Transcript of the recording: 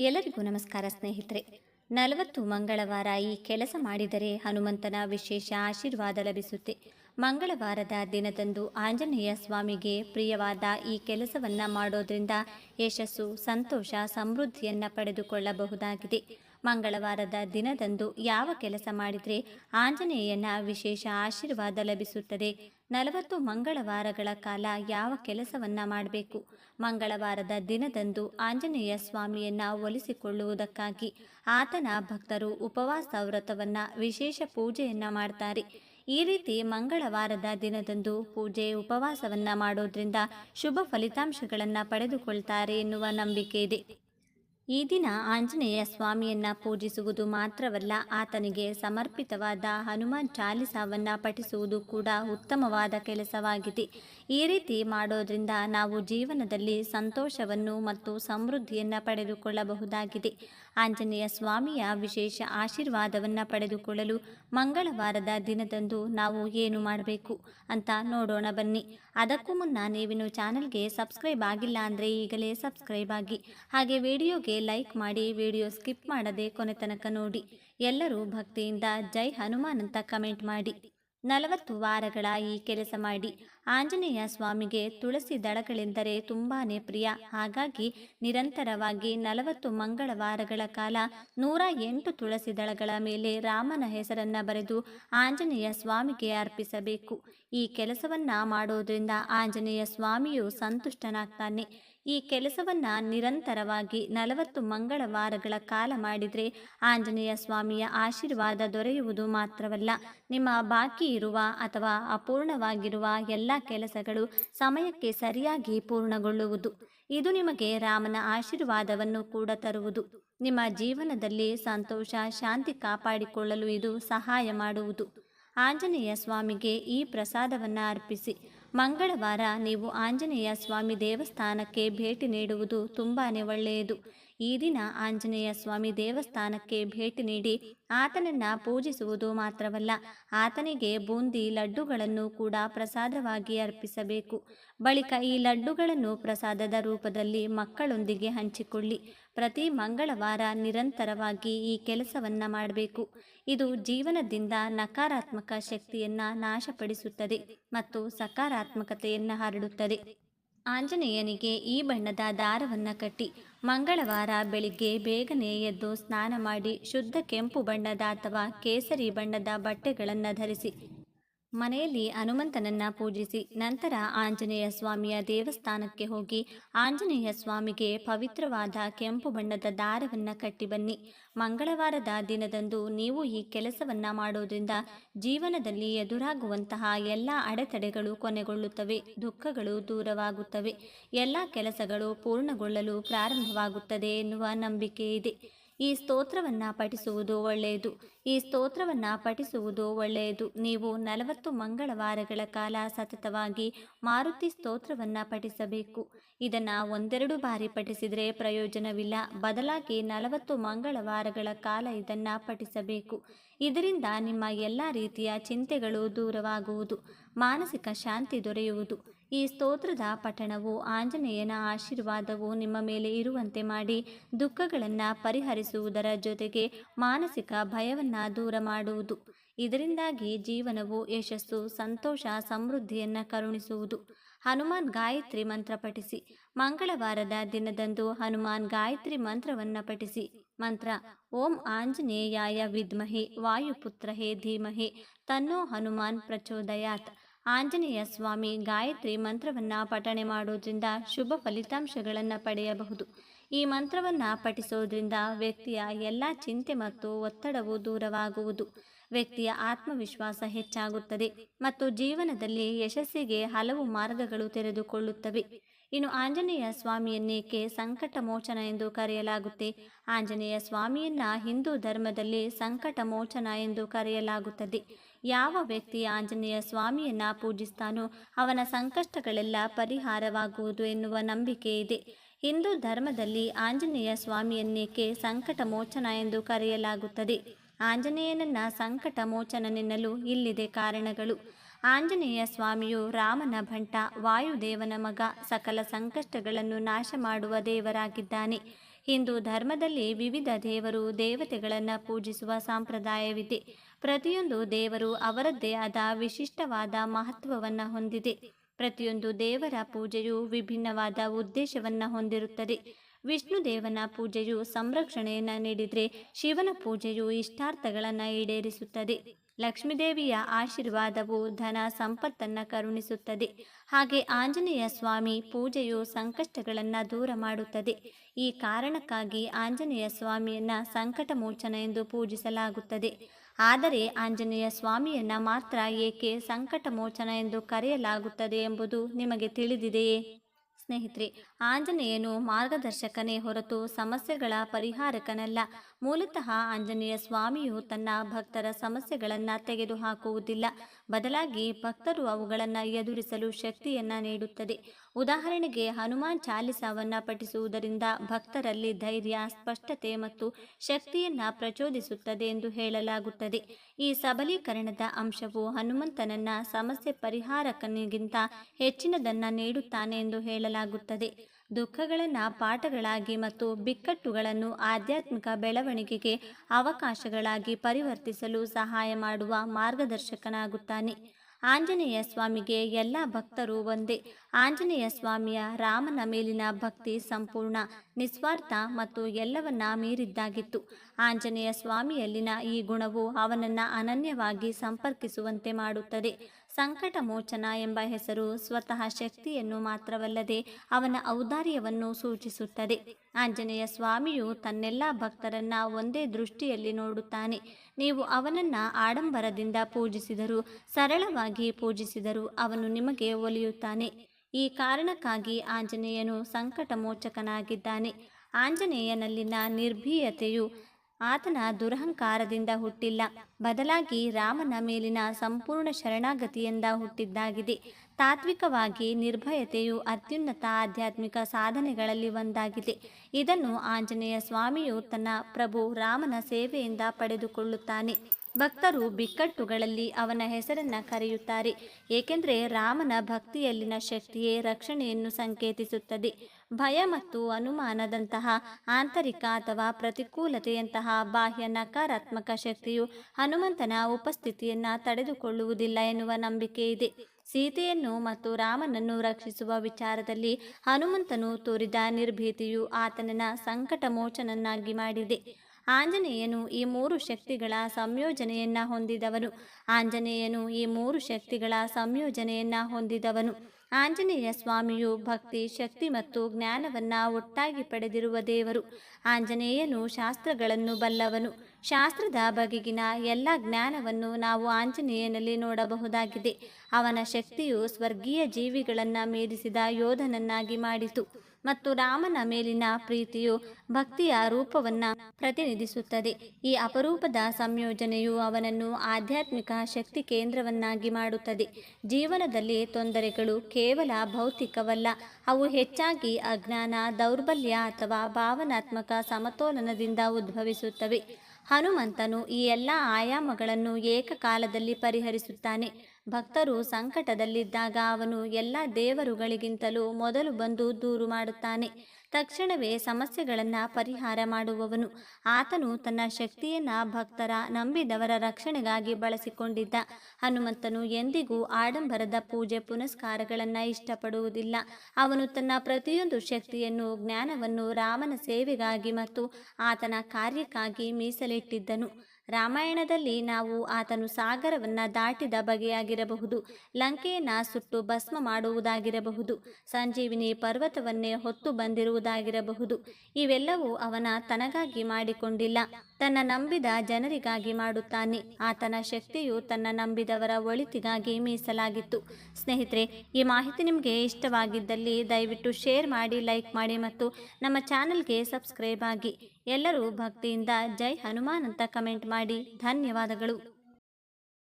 ಎಲ್ಲರಿಗೂ ನಮಸ್ಕಾರ ಸ್ನೇಹಿತರೆ. ನಲವತ್ತು ಮಂಗಳವಾರ ಈ ಕೆಲಸ ಮಾಡಿದರೆ ಹನುಮಂತನ ವಿಶೇಷ ಆಶೀರ್ವಾದ ಲಭಿಸುತ್ತೆ. ಮಂಗಳವಾರದ ದಿನದಂದು ಆಂಜನೇಯ ಸ್ವಾಮಿಗೆ ಪ್ರಿಯವಾದ ಈ ಕೆಲಸವನ್ನು ಮಾಡೋದ್ರಿಂದ ಯಶಸ್ಸು, ಸಂತೋಷ, ಸಮೃದ್ಧಿಯನ್ನು ಪಡೆದುಕೊಳ್ಳಬಹುದಾಗಿದೆ. ಮಂಗಳವಾರದ ದಿನದಂದು ಯಾವ ಕೆಲಸ ಮಾಡಿದರೆ ಆಂಜನೇಯನ ವಿಶೇಷ ಆಶೀರ್ವಾದ ಲಭಿಸುತ್ತದೆ. ನಲವತ್ತು ಮಂಗಳವಾರಗಳ ಕಾಲ ಯಾವ ಕೆಲಸವನ್ನ ಮಾಡಬೇಕು? ಮಂಗಳವಾರದ ದಿನದಂದು ಆಂಜನೇಯ ಸ್ವಾಮಿಯನ್ನ ಒಲಿಸಿಕೊಳ್ಳುವುದಕ್ಕಾಗಿ ಆತನ ಭಕ್ತರು ಉಪವಾಸ ವ್ರತವನ್ನ ವಿಶೇಷ ಪೂಜೆಯನ್ನ ಮಾಡ್ತಾರೆ. ಈ ರೀತಿ ಮಂಗಳವಾರದ ದಿನದಂದು ಪೂಜೆ ಉಪವಾಸವನ್ನ ಮಾಡೋದ್ರಿಂದ ಶುಭ ಫಲಿತಾಂಶಗಳನ್ನು ಪಡೆದುಕೊಳ್ತಾರೆ ಎನ್ನುವ ನಂಬಿಕೆ ಇದೆ. ಈ ದಿನ ಆಂಜನೇಯ ಸ್ವಾಮಿಯನ್ನ ಪೂಜಿಸುವುದು ಮಾತ್ರವಲ್ಲ, ಆತನಿಗೆ ಸಮರ್ಪಿತವಾದ ಹನುಮಾನ್ ಚಾಲಿಸಾವನ್ನ ಪಠಿಸುವುದು ಕೂಡ ಉತ್ತಮವಾದ ಕೆಲಸವಾಗಿದೆ. ಈ ರೀತಿ ಮಾಡೋದ್ರಿಂದ ನಾವು ಜೀವನದಲ್ಲಿ ಸಂತೋಷವನ್ನು ಮತ್ತು ಸಮೃದ್ಧಿಯನ್ನು ಪಡೆದುಕೊಳ್ಳಬಹುದಾಗಿದೆ. ಆಂಜನೇಯ ಸ್ವಾಮಿಯ ವಿಶೇಷ ಆಶೀರ್ವಾದವನ್ನು ಪಡೆದುಕೊಳ್ಳಲು ಮಂಗಳವಾರದ ದಿನದಂದು ನಾವು ಏನು ಮಾಡಬೇಕು ಅಂತ ನೋಡೋಣ ಬನ್ನಿ. ಅದಕ್ಕೂ ಮುನ್ನ ನೀವಿನ್ನು ಚಾನಲ್ಗೆ ಸಬ್ಸ್ಕ್ರೈಬ್ ಆಗಿಲ್ಲ ಅಂದರೆ ಈಗಲೇ ಸಬ್ಸ್ಕ್ರೈಬ್ ಆಗಿ. ಹಾಗೆ ವಿಡಿಯೋಗೆ ಲೈಕ್ ಮಾಡಿ ವಿಡಿಯೋ ಸ್ಕಿಪ್ ಮಾಡದೆ ಕೊನೆ ತನಕ ನೋಡಿ. ಎಲ್ಲರೂ ಭಕ್ತಿಯಿಂದ ಜೈ ಹನುಮಾನ್ ಅಂತ ಕಮೆಂಟ್ ಮಾಡಿ. ನಲವತ್ತು ವಾರಗಳ ಈ ಕೆಲಸ ಮಾಡಿ ಆಂಜನೇಯ ಸ್ವಾಮಿಗೆ ತುಳಸಿ ದಳಗಳೆಂದರೆ ತುಂಬಾನೇ ಪ್ರಿಯ. ಹಾಗಾಗಿ ನಿರಂತರವಾಗಿ ನಲವತ್ತು ಮಂಗಳವಾರಗಳ ಕಾಲ ನೂರ ಎಂಟು ತುಳಸಿ ದಳಗಳ ಮೇಲೆ ರಾಮನ ಹೆಸರನ್ನ ಬರೆದು ಆಂಜನೇಯ ಸ್ವಾಮಿಗೆ ಅರ್ಪಿಸಬೇಕು. ಈ ಕೆಲಸವನ್ನ ಮಾಡೋದ್ರಿಂದ ಆಂಜನೇಯ ಸ್ವಾಮಿಯು ಸಂತುಷ್ಟನಾಗ್ತಾನೆ. ಈ ಕೆಲಸವನ್ನ ನಿರಂತರವಾಗಿ ನಲವತ್ತು ಮಂಗಳವಾರಗಳ ಕಾಲ ಮಾಡಿದರೆ ಆಂಜನೇಯ ಸ್ವಾಮಿಯ ಆಶೀರ್ವಾದ ದೊರೆಯುವುದು ಮಾತ್ರವಲ್ಲ, ನಿಮ್ಮ ಬಾಕಿ ಇರುವ ಅಥವಾ ಅಪೂರ್ಣವಾಗಿರುವ ಎಲ್ಲ ಕೆಲಸಗಳು ಸಮಯಕ್ಕೆ ಸರಿಯಾಗಿ ಪೂರ್ಣಗೊಳ್ಳುವುದು. ಇದು ನಿಮಗೆ ರಾಮನ ಆಶೀರ್ವಾದವನ್ನು ಕೂಡ ತರುವುದು. ನಿಮ್ಮ ಜೀವನದಲ್ಲಿ ಸಂತೋಷ, ಶಾಂತಿ ಕಾಪಾಡಿಕೊಳ್ಳಲು ಇದು ಸಹಾಯ ಮಾಡುವುದು. ಆಂಜನೇಯ ಸ್ವಾಮಿಗೆ ಈ ಪ್ರಸಾದವನ್ನು ಅರ್ಪಿಸಿ. ಮಂಗಳವಾರ ನೀವು ಆಂಜನೇಯ ಸ್ವಾಮಿ ದೇವಸ್ಥಾನಕ್ಕೆ ಭೇಟಿ ನೀಡುವುದು ತುಂಬಾ ಒಳ್ಳೆಯದು. ಈ ದಿನ ಆಂಜನೇಯ ಸ್ವಾಮಿ ದೇವಸ್ಥಾನಕ್ಕೆ ಭೇಟಿ ನೀಡಿ ಆತನನ್ನ ಪೂಜಿಸುವುದು ಮಾತ್ರವಲ್ಲ, ಆತನಿಗೆ ಬೂಂದಿ ಲಡ್ಡುಗಳನ್ನು ಕೂಡ ಪ್ರಸಾದವಾಗಿ ಅರ್ಪಿಸಬೇಕು. ಬಳಿಕ ಈ ಲಡ್ಡುಗಳನ್ನು ಪ್ರಸಾದದ ರೂಪದಲ್ಲಿ ಮಕ್ಕಳೊಂದಿಗೆ ಹಂಚಿಕೊಳ್ಳಿ. ಪ್ರತಿ ಮಂಗಳವಾರ ನಿರಂತರವಾಗಿ ಈ ಕೆಲಸವನ್ನ ಮಾಡಬೇಕು. ಇದು ಜೀವನದಿಂದ ನಕಾರಾತ್ಮಕ ಶಕ್ತಿಯನ್ನ ನಾಶಪಡಿಸುತ್ತದೆ ಮತ್ತು ಸಕಾರಾತ್ಮಕತೆಯನ್ನು ಹರಡುತ್ತದೆ. ಆಂಜನೇಯನಿಗೆ ಈ ಬಣ್ಣದ ದಾರವನ್ನು ಕಟ್ಟಿ ಮಂಗಳವಾರ ಬೆಳಿಗ್ಗೆ ಬೇಗನೆ ಎದ್ದು ಸ್ನಾನ ಮಾಡಿ ಶುದ್ಧ ಕೆಂಪು ಬಣ್ಣದ ಅಥವಾ ಕೇಸರಿ ಬಣ್ಣದ ಬಟ್ಟೆಗಳನ್ನು ಧರಿಸಿ ಮನೆಯಲ್ಲಿ ಹನುಮಂತನನ್ನ ಪೂಜಿಸಿ ನಂತರ ಆಂಜನೇಯ ಸ್ವಾಮಿಯ ದೇವಸ್ಥಾನಕ್ಕೆ ಹೋಗಿ ಆಂಜನೇಯ ಸ್ವಾಮಿಗೆ ಪವಿತ್ರವಾದ ಕೆಂಪು ಬಣ್ಣದ ದಾರವನ್ನು ಕಟ್ಟಿ ಬನ್ನಿ. ಮಂಗಳವಾರದ ದಿನದಂದು ನೀವು ಈ ಕೆಲಸವನ್ನ ಮಾಡೋದ್ರಿಂದ ಜೀವನದಲ್ಲಿ ಎದುರಾಗುವಂತಹ ಎಲ್ಲ ಅಡೆತಡೆಗಳು ಕೊನೆಗೊಳ್ಳುತ್ತವೆ, ದುಃಖಗಳು ದೂರವಾಗುತ್ತವೆ. ಎಲ್ಲ ಕೆಲಸಗಳು ಪೂರ್ಣಗೊಳ್ಳಲು ಪ್ರಾರಂಭವಾಗುತ್ತದೆ ಎನ್ನುವ ನಂಬಿಕೆ ಇದೆ. ಈ ಸ್ತೋತ್ರವನ್ನು ಪಠಿಸುವುದು ಒಳ್ಳೆಯದು. ಈ ಸ್ತೋತ್ರವನ್ನು ಪಠಿಸುವುದು ಒಳ್ಳೆಯದು. ನೀವು ನಲವತ್ತು ಮಂಗಳವಾರಗಳ ಕಾಲ ಸತತವಾಗಿ ಮಾರುತಿ ಸ್ತೋತ್ರವನ್ನು ಪಠಿಸಬೇಕು. ಇದನ್ನು ಒಂದೆರಡು ಬಾರಿ ಪಠಿಸಿದರೆ ಪ್ರಯೋಜನವಿಲ್ಲ. ಬದಲಾಗಿ ನಲವತ್ತು ಮಂಗಳವಾರಗಳ ಕಾಲ ಇದನ್ನು ಪಠಿಸಬೇಕು. ಇದರಿಂದ ನಿಮ್ಮ ಎಲ್ಲ ರೀತಿಯ ಚಿಂತೆಗಳು ದೂರವಾಗುವುದು. ಮಾನಸಿಕ ಶಾಂತಿ ದೊರೆಯುವುದು. ಈ ಸ್ತೋತ್ರದ ಪಠಣವು ಆಂಜನೇಯನ ಆಶೀರ್ವಾದವು ನಿಮ್ಮ ಮೇಲೆ ಇರುವಂತೆ ಮಾಡಿ ದುಃಖಗಳನ್ನು ಪರಿಹರಿಸುವುದರ ಜೊತೆಗೆ ಮಾನಸಿಕ ಭಯವನ್ನು ದೂರ ಮಾಡುವುದು. ಇದರಿಂದಾಗಿ ಜೀವನವು ಯಶಸ್ಸು, ಸಂತೋಷ, ಸಮೃದ್ಧಿಯನ್ನು ಕರುಣಿಸುವುದು. ಹನುಮಾನ್ ಗಾಯತ್ರಿ ಮಂತ್ರ ಪಠಿಸಿ. ಮಂಗಳವಾರದ ದಿನದಂದು ಹನುಮಾನ್ ಗಾಯತ್ರಿ ಮಂತ್ರವನ್ನು ಪಠಿಸಿ. ಮಂತ್ರ, ಓಂ ಆಂಜನೇಯಾಯ ವಿದ್ಮಹೆ, ವಾಯುಪುತ್ರಹೇ ಧೀಮಹೆ, ತನ್ನೋ ಹನುಮಾನ್ ಪ್ರಚೋದಯಾತ್. ಆಂಜನೇಯ ಸ್ವಾಮಿ ಗಾಯತ್ರಿ ಮಂತ್ರವನ್ನು ಪಠಣೆ ಮಾಡೋದ್ರಿಂದ ಶುಭ ಫಲಿತಾಂಶಗಳನ್ನು ಪಡೆಯಬಹುದು. ಈ ಮಂತ್ರವನ್ನು ಪಠಿಸೋದ್ರಿಂದ ವ್ಯಕ್ತಿಯ ಎಲ್ಲ ಚಿಂತೆ ಮತ್ತು ಒತ್ತಡವು ದೂರವಾಗುವುದು. ವ್ಯಕ್ತಿಯ ಆತ್ಮವಿಶ್ವಾಸ ಹೆಚ್ಚಾಗುತ್ತದೆ ಮತ್ತು ಜೀವನದಲ್ಲಿ ಯಶಸ್ಸಿಗೆ ಹಲವು ಮಾರ್ಗಗಳು ತೆರೆದುಕೊಳ್ಳುತ್ತವೆ. ಇನ್ನು ಆಂಜನೇಯ ಸ್ವಾಮಿಯನ್ನೇಕೆ ಸಂಕಟ ಮೋಚನ ಎಂದು ಕರೆಯಲಾಗುತ್ತೆ? ಆಂಜನೇಯ ಸ್ವಾಮಿಯನ್ನ ಹಿಂದೂ ಧರ್ಮದಲ್ಲಿ ಸಂಕಟ ಮೋಚನ ಎಂದು ಕರೆಯಲಾಗುತ್ತದೆ. ಯಾವ ವ್ಯಕ್ತಿ ಆಂಜನೇಯ ಸ್ವಾಮಿಯನ್ನ ಪೂಜಿಸ್ತಾನೋ ಅವನ ಸಂಕಷ್ಟಗಳೆಲ್ಲ ಪರಿಹಾರವಾಗುವುದು ಎನ್ನುವ ನಂಬಿಕೆ ಇದೆ. ಹಿಂದೂ ಧರ್ಮದಲ್ಲಿ ಆಂಜನೇಯ ಸ್ವಾಮಿಯನ್ನೇಕೆ ಸಂಕಟ ಮೋಚನ ಎಂದು ಕರೆಯಲಾಗುತ್ತದೆ. ಆಂಜನೇಯನನ್ನ ಸಂಕಟ ಮೋಚನನೆನ್ನಲು ಇಲ್ಲಿದೆ ಕಾರಣಗಳು. ಆಂಜನೇಯ ಸ್ವಾಮಿಯು ರಾಮನ ಭಂಟ, ವಾಯುದೇವನ ಮಗ, ಸಕಲ ಸಂಕಷ್ಟಗಳನ್ನು ನಾಶ ಮಾಡುವ ದೇವರಾಗಿದ್ದಾನೆ. ಹಿಂದೂ ಧರ್ಮದಲ್ಲಿ ವಿವಿಧ ದೇವರು ದೇವತೆಗಳನ್ನು ಪೂಜಿಸುವ ಸಂಪ್ರದಾಯವಿದೆ. ಪ್ರತಿಯೊಂದು ದೇವರು ಅವರದ್ದೇ ಆದ ವಿಶಿಷ್ಟವಾದ ಮಹತ್ವವನ್ನು ಹೊಂದಿದೆ. ಪ್ರತಿಯೊಂದು ದೇವರ ಪೂಜೆಯು ವಿಭಿನ್ನವಾದ ಉದ್ದೇಶವನ್ನು ಹೊಂದಿರುತ್ತದೆ. ವಿಷ್ಣು ದೇವನ ಪೂಜೆಯು ಸಂರಕ್ಷಣೆಯನ್ನು ನೀಡಿದರೆ ಶಿವನ ಪೂಜೆಯು ಇಷ್ಟಾರ್ಥಗಳನ್ನು ಈಡೇರಿಸುತ್ತದೆ. ಲಕ್ಷ್ಮೀದೇವಿಯ ಆಶೀರ್ವಾದವು ಧನ ಸಂಪತ್ತನ್ನು ಕರುಣಿಸುತ್ತದೆ. ಹಾಗೆ ಆಂಜನೇಯ ಸ್ವಾಮಿ ಪೂಜೆಯು ಸಂಕಷ್ಟಗಳನ್ನು ದೂರ ಮಾಡುತ್ತದೆ. ಈ ಕಾರಣಕ್ಕಾಗಿ ಆಂಜನೇಯ ಸ್ವಾಮಿಯನ್ನು ಸಂಕಟ ಎಂದು ಪೂಜಿಸಲಾಗುತ್ತದೆ. ಆದರೆ ಆಂಜನೇಯ ಸ್ವಾಮಿಯನ್ನ ಮಾತ್ರ ಏಕೆ ಸಂಕಟ ಮೋಚನ ಎಂದು ಕರೆಯಲಾಗುತ್ತದೆ ಎಂಬುದು ನಿಮಗೆ ತಿಳಿದಿದೆಯೇ? ಸ್ನೇಹಿತರೆ, ಆಂಜನೇಯನು ಮಾರ್ಗದರ್ಶಕನೇ ಹೊರತು ಸಮಸ್ಯೆಗಳ ಪರಿಹಾರಕನಲ್ಲ. ಮೂಲತಃ ಆಂಜನೇಯ ಸ್ವಾಮಿಯು ತನ್ನ ಭಕ್ತರ ಸಮಸ್ಯೆಗಳನ್ನು ತೆಗೆದುಹಾಕುವುದಿಲ್ಲ. ಬದಲಾಗಿ ಭಕ್ತರು ಅವುಗಳನ್ನು ಎದುರಿಸಲು ಶಕ್ತಿಯನ್ನು ನೀಡುತ್ತದೆ. ಉದಾಹರಣೆಗೆ ಹನುಮಾನ್ ಚಾಲಿಸಾವನ್ನು ಪಠಿಸುವುದರಿಂದ ಭಕ್ತರಲ್ಲಿ ಧೈರ್ಯ, ಸ್ಪಷ್ಟತೆ ಮತ್ತು ಶಕ್ತಿಯನ್ನು ಪ್ರಚೋದಿಸುತ್ತದೆ ಎಂದು ಹೇಳಲಾಗುತ್ತದೆ. ಈ ಸಬಲೀಕರಣದ ಅಂಶವು ಹನುಮಂತನನ್ನ ಸಮಸ್ಯೆ ಪರಿಹಾರಕನಿಗಿಂತ ಹೆಚ್ಚಿನದನ್ನು ನೀಡುತ್ತಾನೆ ಎಂದು ಹೇಳಲಾಗುತ್ತದೆ. ದುಃಖಗಳನ್ನು ಪಾಠಗಳಾಗಿ ಮತ್ತು ಬಿಕ್ಕಟ್ಟುಗಳನ್ನು ಆಧ್ಯಾತ್ಮಿಕ ಬೆಳವಣಿಗೆಗೆ ಅವಕಾಶಗಳಾಗಿ ಪರಿವರ್ತಿಸಲು ಸಹಾಯ ಮಾಡುವ ಮಾರ್ಗದರ್ಶಕನಾಗುತ್ತಾನೆ. ಆಂಜನೇಯ ಸ್ವಾಮಿಗೆ ಎಲ್ಲ ಭಕ್ತರು ಒಂದೇ. ಆಂಜನೇಯ ಸ್ವಾಮಿಯ ರಾಮನ ಮೇಲಿನ ಭಕ್ತಿ ಸಂಪೂರ್ಣ. ನಿಸ್ವಾರ್ಥ ಮತ್ತು ಎಲ್ಲವನ್ನ ಮೀರಿದ್ದಾಗಿತ್ತು. ಆಂಜನೇಯ ಸ್ವಾಮಿಯಲ್ಲಿನ ಈ ಗುಣವು ಅವನನ್ನು ಅನನ್ಯವಾಗಿ ಸಂಪರ್ಕಿಸುವಂತೆ ಮಾಡುತ್ತದೆ. ಸಂಕಟ ಮೋಚನ ಎಂಬ ಹೆಸರು ಸ್ವತಃ ಶಕ್ತಿಯನ್ನು ಮಾತ್ರವಲ್ಲದೆ ಅವನ ಔದಾರ್ಯವನ್ನು ಸೂಚಿಸುತ್ತದೆ. ಆಂಜನೇಯ ಸ್ವಾಮಿಯು ತನ್ನೆಲ್ಲ ಭಕ್ತರನ್ನ ಒಂದೇ ದೃಷ್ಟಿಯಲ್ಲಿ ನೋಡುತ್ತಾನೆ. ನೀವು ಅವನನ್ನ ಆಡಂಬರದಿಂದ ಪೂಜಿಸಿದರು ಸರಳವಾಗಿ ಪೂಜಿಸಿದರು ಅವನು ನಿಮಗೆ ಒಲಿಯುತ್ತಾನೆ. ಈ ಕಾರಣಕ್ಕಾಗಿ ಆಂಜನೇಯನು ಸಂಕಟ ಮೋಚಕನಾಗಿದ್ದಾನೆ ಆಂಜನೇಯನಲ್ಲಿನ ನಿರ್ಭೀಯತೆಯು ಆತನ ದುರಹಂಕಾರದಿಂದ ಹುಟ್ಟಿಲ್ಲ. ಬದಲಾಗಿ ರಾಮನ ಮೇಲಿನ ಸಂಪೂರ್ಣ ಶರಣಾಗತಿಯಿಂದ ಹುಟ್ಟಿದ್ದಾಗಿದೆ. ತಾತ್ವಿಕವಾಗಿ ನಿರ್ಭಯತೆಯು ಅತ್ಯುನ್ನತ ಆಧ್ಯಾತ್ಮಿಕ ಸಾಧನೆಗಳಲ್ಲಿ ಒಂದಾಗಿದೆ. ಇದನ್ನು ಆಂಜನೇಯ ಸ್ವಾಮಿಯು ತನ್ನ ಪ್ರಭು ರಾಮನ ಸೇವೆಯಿಂದ ಪಡೆದುಕೊಳ್ಳುತ್ತಾನೆ. ಭಕ್ತರು ಬಿಕ್ಕಟ್ಟುಗಳಲ್ಲಿ ಅವನ ಹೆಸರನ್ನು ಕರೆಯುತ್ತಾರೆ, ಏಕೆಂದರೆ ರಾಮನ ಭಕ್ತಿಯಲ್ಲಿನ ಶಕ್ತಿಯೇ ರಕ್ಷಣೆಯನ್ನು ಸಂಕೇತಿಸುತ್ತದೆ. ಭಯ ಮತ್ತು ಅನುಮಾನದಂತಹ ಆಂತರಿಕ ಅಥವಾ ಪ್ರತಿಕೂಲತೆಯಂತಹ ಬಾಹ್ಯ ನಕಾರಾತ್ಮಕ ಶಕ್ತಿಯು ಹನುಮಂತನ ಉಪಸ್ಥಿತಿಯನ್ನು ತಡೆದುಕೊಳ್ಳುವುದಿಲ್ಲ ಎನ್ನುವ ನಂಬಿಕೆ ಇದೆ. ಸೀತೆಯನ್ನು ಮತ್ತು ರಾಮನನ್ನು ರಕ್ಷಿಸುವ ವಿಚಾರದಲ್ಲಿ ಹನುಮಂತನು ತೋರಿದ ನಿರ್ಭೀತಿಯು ಆತನನ್ನ ಸಂಕಟ ಮೋಚನನ್ನಾಗಿ ಮಾಡಿದೆ. ಆಂಜನೇಯನು ಈ ಮೂರು ಶಕ್ತಿಗಳ ಸಂಯೋಜನೆಯನ್ನ ಹೊಂದಿದವನು. ಆಂಜನೇಯನು ಈ ಮೂರು ಶಕ್ತಿಗಳ ಸಂಯೋಜನೆಯನ್ನ ಹೊಂದಿದವನು. ಆಂಜನೇಯ ಸ್ವಾಮಿಯು ಭಕ್ತಿ, ಶಕ್ತಿ ಮತ್ತು ಜ್ಞಾನವನ್ನ ಒಟ್ಟಾಗಿ ಪಡೆದಿರುವ ದೇವರು. ಆಂಜನೇಯನು ಶಾಸ್ತ್ರಗಳನ್ನು ಬಲ್ಲವನು. ಶಾಸ್ತ್ರದ ಬಗೆಗಿನ ಎಲ್ಲ ಜ್ಞಾನವನ್ನು ನಾವು ಆಂಜನೇಯನಲ್ಲಿ ನೋಡಬಹುದಾಗಿದೆ. ಅವನ ಶಕ್ತಿಯು ಸ್ವರ್ಗೀಯ ಜೀವಿಗಳನ್ನು ಮೀರಿಸಿದ ಯೋಧನನ್ನಾಗಿ ಮಾಡಿತು ಮತ್ತು ರಾಮನ ಮೇಲಿನ ಪ್ರೀತಿಯು ಭಕ್ತಿಯ ರೂಪವನ್ನು ಪ್ರತಿನಿಧಿಸುತ್ತದೆ. ಈ ಅಪರೂಪದ ಸಂಯೋಜನೆಯು ಅವನನ್ನು ಆಧ್ಯಾತ್ಮಿಕ ಶಕ್ತಿ ಕೇಂದ್ರವನ್ನಾಗಿ ಮಾಡುತ್ತದೆ. ಜೀವನದಲ್ಲಿ ತೊಂದರೆಗಳು ಕೇವಲ ಭೌತಿಕವಲ್ಲ, ಅವು ಹೆಚ್ಚಾಗಿ ಅಜ್ಞಾನ, ದೌರ್ಬಲ್ಯ ಅಥವಾ ಭಾವನಾತ್ಮಕ ಸಮತೋಲನದಿಂದ ಉದ್ಭವಿಸುತ್ತವೆ. ಹನುಮಂತನು ಈ ಎಲ್ಲ ಆಯಾಮಗಳನ್ನು ಏಕಕಾಲದಲ್ಲಿ ಪರಿಹರಿಸುತ್ತಾನೆ. ಭಕ್ತರು ಸಂಕಟದಲ್ಲಿದ್ದಾಗ ಅವನು ಎಲ್ಲ ದೇವರುಗಳಿಗಿಂತಲೂ ಮೊದಲು ಬಂದು ದೂರು ಮಾಡುತ್ತಾನೆ. ತಕ್ಷಣವೇ ಸಮಸ್ಯೆಗಳನ್ನು ಪರಿಹಾರ ಮಾಡುವವನು. ಆತನು ತನ್ನ ಶಕ್ತಿಯನ್ನು ಭಕ್ತರ ನಂಬಿದವರ ರಕ್ಷಣೆಗಾಗಿ ಬಳಸಿಕೊಂಡಿದ್ದ. ಹನುಮಂತನು ಎಂದಿಗೂ ಆಡಂಬರದ ಪೂಜೆ ಪುನಸ್ಕಾರಗಳನ್ನು ಇಷ್ಟಪಡುವುದಿಲ್ಲ. ಅವನು ತನ್ನ ಪ್ರತಿಯೊಂದು ಶಕ್ತಿಯನ್ನು, ಜ್ಞಾನವನ್ನು ರಾಮನ ಸೇವೆಗಾಗಿ ಮತ್ತು ಆತನ ಕಾರ್ಯಕ್ಕಾಗಿ ಮೀಸಲಿಟ್ಟಿದ್ದನು. ರಾಮಾಯಣದಲ್ಲಿ ನಾವು ಆತನು ಸಾಗರವನ್ನು ದಾಟಿದ ಬಗೆಯಾಗಿರಬಹುದು, ಲಂಕೆಯನ್ನು ಸುಟ್ಟು ಭಸ್ಮ ಮಾಡುವುದಾಗಿರಬಹುದು, ಸಂಜೀವಿನಿ ಪರ್ವತವನ್ನೇ ಹೊತ್ತು ಬಂದಿರುವುದಾಗಿರಬಹುದು. ಇವೆಲ್ಲವೂ ಅವನ ತನಗಾಗಿ ಮಾಡಿಕೊಂಡಿಲ್ಲ, ತನ್ನ ನಂಬಿದ ಜನರಿಗಾಗಿ ಮಾಡುತ್ತಾನೆ. ಆತನ ಶಕ್ತಿಯು ತನ್ನ ನಂಬಿದವರ ಒಳಿತಿಗಾಗಿ ಮೀಸಲಾಗಿತ್ತು. ಸ್ನೇಹಿತರೆ, ಈ ಮಾಹಿತಿ ನಿಮಗೆ ಇಷ್ಟವಾಗಿದ್ದಲ್ಲಿ ದಯವಿಟ್ಟು ಶೇರ್ ಮಾಡಿ, ಲೈಕ್ ಮಾಡಿ ಮತ್ತು ನಮ್ಮ ಚಾನಲ್ಗೆ ಸಬ್ಸ್ಕ್ರೈಬ್ ಆಗಿ. ಎಲ್ಲರೂ ಭಕ್ತಿಯಿಂದ ಜೈ ಹನುಮಾನ್ ಅಂತ ಕಮೆಂಟ್ ಮಾಡಿ ಧನ್ಯವಾದಗಳು.